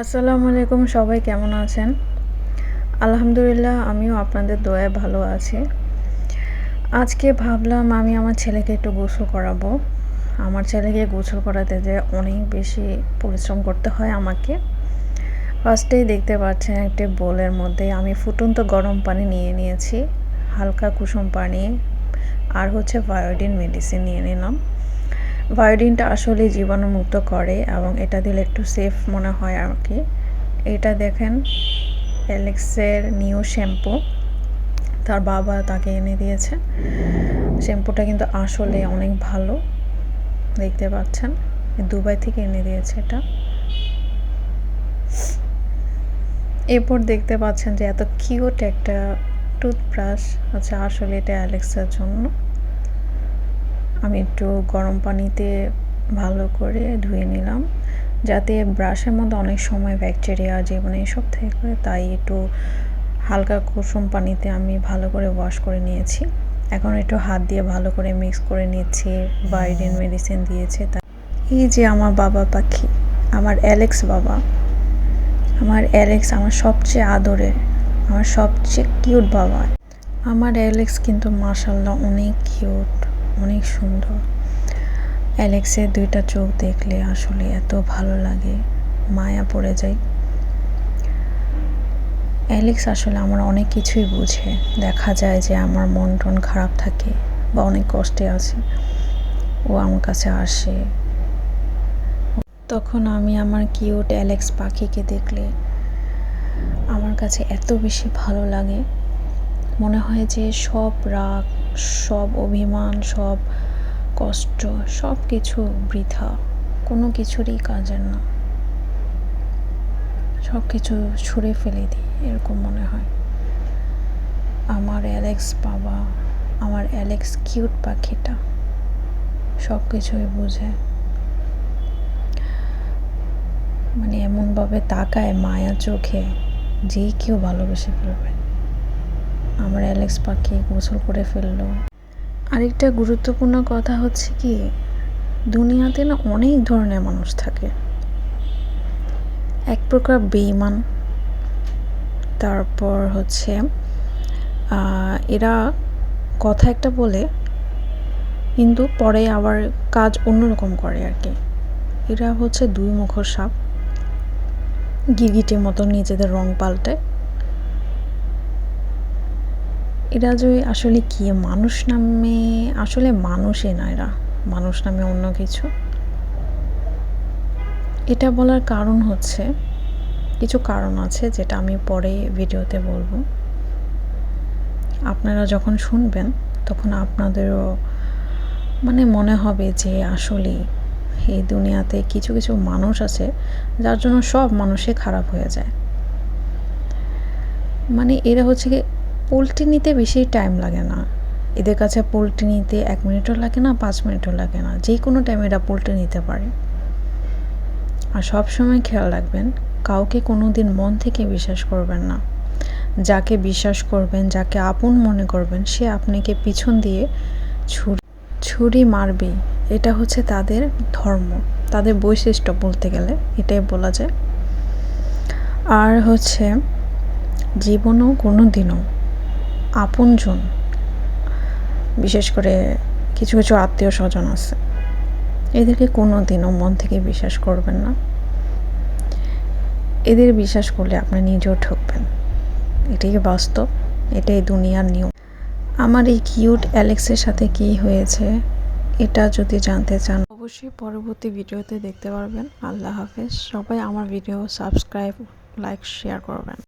আসসালামু আলাইকুম, সবাই কেমন আছেন? আলহামদুলিল্লাহ, আমিও আপনাদের দয়ায় ভালো আছি। আজকে ভাবলাম আমি আমার ছেলেকে একটু গোসল করাবো। আমার ছেলেকে গোসল করাতে যে অনেক বেশি পরিশ্রম করতে হয় আমাকে। ফার্স্টেই দেখতে পাচ্ছেন একটি বোলের মধ্যে আমি ফুটন্ত গরম পানি নিয়ে নিয়েছি, হালকা কুসুম পানি, আর হচ্ছে বায়োডিন মেডিসিন নিয়ে নিলাম। বায়োডিনটা আসলে জীবাণুমুক্ত করে এবং এটা দিলে একটু সেফ মনে হয় আর কি। এটা দেখেন, অ্যালেক্সের নিউ শ্যাম্পু। তার বাবা তাকে এনে দিয়েছে। শ্যাম্পুটা কিন্তু আসলে অনেক ভালো, দেখতে পাচ্ছেন। দুবাই থেকে এনে দিয়েছে এটা। এরপর দেখতে পাচ্ছেন যে এত কিউট একটা টুথব্রাশ হচ্ছে আসলে এটা অ্যালেক্সের জন্য। আমি একটু গরম পানিতে ভালো করে ধুয়ে নিলাম, যাতে ব্রাশের মধ্যে অনেক সময় ব্যাকটেরিয়া, জীবন এইসব থেকে, তাই একটু হালকা কুসুম পানিতে আমি ভালো করে ওয়াশ করে নিয়েছি। এখন একটু হাত দিয়ে ভালো করে মিক্স করে নিচ্ছি বাইডিন মেডিসিন দিয়েছে তাই এই যে আমার বাবা পাখি, আমার অ্যালেক্স বাবা, আমার অ্যালেক্স আমার সবচেয়ে আদরের, আমার সবচেয়ে কিউট বাবা। আমার অ্যালেক্স কিন্তু মাসাল্লাহ অনেক কিউট অনেক সুন্দর। অ্যালেক্সের দুইটা চোখ দেখলে আসলে এত ভালো লাগে, মায়া পড়ে যায়। অ্যালেক্স আসলে আমার অনেক কিছুই বুঝে। দেখা যায় যে আমার মন টন খারাপ থাকে বা অনেক কষ্টে আছে। ও আমার কাছে আসে। তখন আমি আমার কিউট অ্যালেক্স পাখিকে দেখলে আমার কাছে এত বেশি ভালো লাগে। মনে হয় যে সব রাগ সব অভিমান, সব কষ্ট, সব কিছু বৃথা। কোনো কিছুরই কাজের না। সব কিছু ছুঁড়ে ফেলে দিই, এরকম মনে হয়। আমার অ্যালেক্স বাবা, আমার অ্যালেক্স কিউট পাখিটা, সব কিছুই বোঝে। মানে এমনভাবে তাকায় মায়া চোখে, যেই কেউ ভালোবেসে ফেলবে। আমার অ্যালেক্স পাখি গোসল করে ফেলল। আরেকটা গুরুত্বপূর্ণ কথা হচ্ছে কি, দুনিয়াতে না অনেক ধরনের মানুষ থাকে। এক প্রকার বেইমান তারপর হচ্ছে এরা কথা একটা বলে, কিন্তু পরে আবার কাজ অন্যরকম করে আর কি এরা হচ্ছে দুই মুখর সাপ গিরগিটির মতো নিজেদের রং পাল্টায়। এরা যে আসলে কি? মানুষ নামে আসলে মানুষই না এরা। মানুষ নামে অন্য কিছু। এটা বলার কারণ হচ্ছে, কিছু কারণ আছে যেটা আমি পরে ভিডিওতে বলব। আপনারা যখন শুনবেন, তখন আপনাদেরও মানে মনে হবে যে আসলে এই দুনিয়াতে কিছু কিছু মানুষ আছে, যার জন্য সব মানুষে খারাপ হয়ে যায়। মানে এরা হচ্ছে কি পোলট্রি নিতে বেশি টাইম লাগে না। এদের কাছে পোলট্রি নিতে এক মিনিটও লাগে না, পাঁচ মিনিটও লাগে না। যে কোনো টাইমে এরা পোলট্রি নিতে পারে। আর সব সময় খেয়াল রাখবেন, কাউকে কোনো দিন মন থেকে বিশ্বাস করবেন না। যাকে বিশ্বাস করবেন, যাকে আপন মনে করবেন, সে আপনাকে পিছন দিয়ে ছুরি ছুরি মারবে। এটা হচ্ছে তাদের ধর্ম, তাদের বৈশিষ্ট্য বলতে গেলে, এটাই বলা যায়। আর হচ্ছে, জীবনও কোনো দিনও আপনজন। বিশেষ করে কিছু কিছু আত্মীয় স্বজন আছে। এদেরকে কোনো দিনও মন থেকে বিশ্বাস করবেন না। এদের বিশ্বাস করলে আপনি নিজেও ঠকবেন। এটাই বাস্তব, এটাই দুনিয়ার নিয়ম। আমার এই কিউট অ্যালেক্সের সাথে কি হয়েছে, এটা যদি জানতে চান, অবশ্যই পরবর্তী ভিডিওতে দেখতে পারবেন। আল্লাহ হাফেজ। সবাই আমার ভিডিও সাবস্ক্রাইব, লাইক, শেয়ার করবেন।